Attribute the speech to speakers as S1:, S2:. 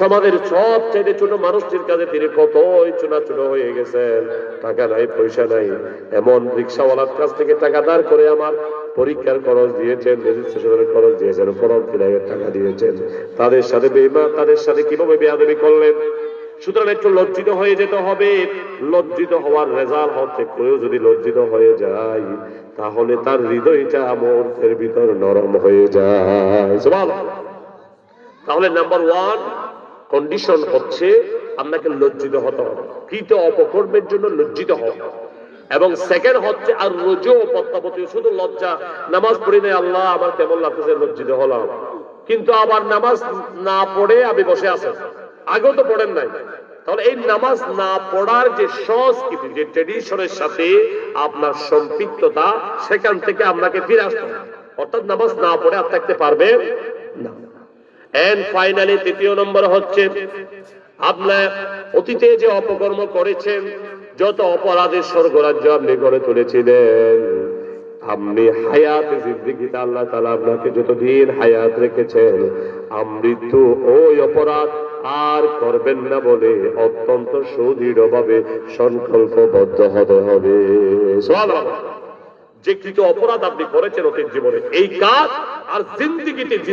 S1: সমাজের সব চাইতে ছোট মানুষটির কাছে তিনি কতই চুনা চুনো হয়ে গেছেন। টাকা নাই, পয়সা নাই। এমন রিক্সাওয়ালার কাছ থেকে টাকা ধার করে আমার পরীক্ষার খরচ দিয়েছেন রেজিস্ট্রেশনের খরচ দিয়েছেন, ফর্ম ফিলাইয়ের টাকা দিয়েছেন। তাদের সাথে বেমা তাদের সাথে কীভাবে বেয়াদবি করলেন? সুতরাং একটু লজ্জিত হয়ে যেতে হবে। লজ্জিত হওয়ার রেজাল্ট হচ্ছে কেউ যদি লজ্জিত হয়ে যায়, তাহলে তার হৃদয়টা মুহূর্তের ভিতর নরম হয়ে যায়। তাহলে নাম্বার ওয়ান কন্ডিশন হচ্ছে আপনাকে লজ্জিত হতে হবে। কৃত অপকর্মের জন্য লজ্জিত হবে এবং সেকেন্ড হচ্ছে আর রোজও প্রত্যাবর্তী শুধু লজ্জা। নামাজ পড়ি নাই, আল্লাহ আমার কেমন লাগতেছে লজ্জিত হলাম। কিন্তু আবার নামাজ না পড়ে আপনি বসে আছেন। আগেও তো পড়েন নাই। তাহলে এই নামাজ না পড়ার যে সংস্কৃতি যে ট্রেডিশনের সাথে আপনার সম্পৃক্ততা, সেখান থেকে আপনাকে ফিরে আসতে অর্থাৎ নামাজ না পড়ে আর থাকতে পারবে না। এন্ড ফাইনালি তৃতীয় নম্বর হচ্ছে, আপনার অতীতে যে অপকর্ম করেছেন, যত অপরাধের স্বর্গরাজ্য আপনি গড়ে তুলেছিলেন, আপনি হায়াত জিন্দিগিতে আল্লাহ তালা আপনাকে যতদিন হায়াত রেখেছেন, আমৃত্যু ওই অপরাধ আর করবেন না বলে অত্যন্ত সুদৃঢ় ভাবে সংকল্পবদ্ধ হতে হবে। যে কৃত অপরাধ আপনি করেছেন অতীত জীবনে, এই কাজ আর জিন্দিগিতে জিন্দিগি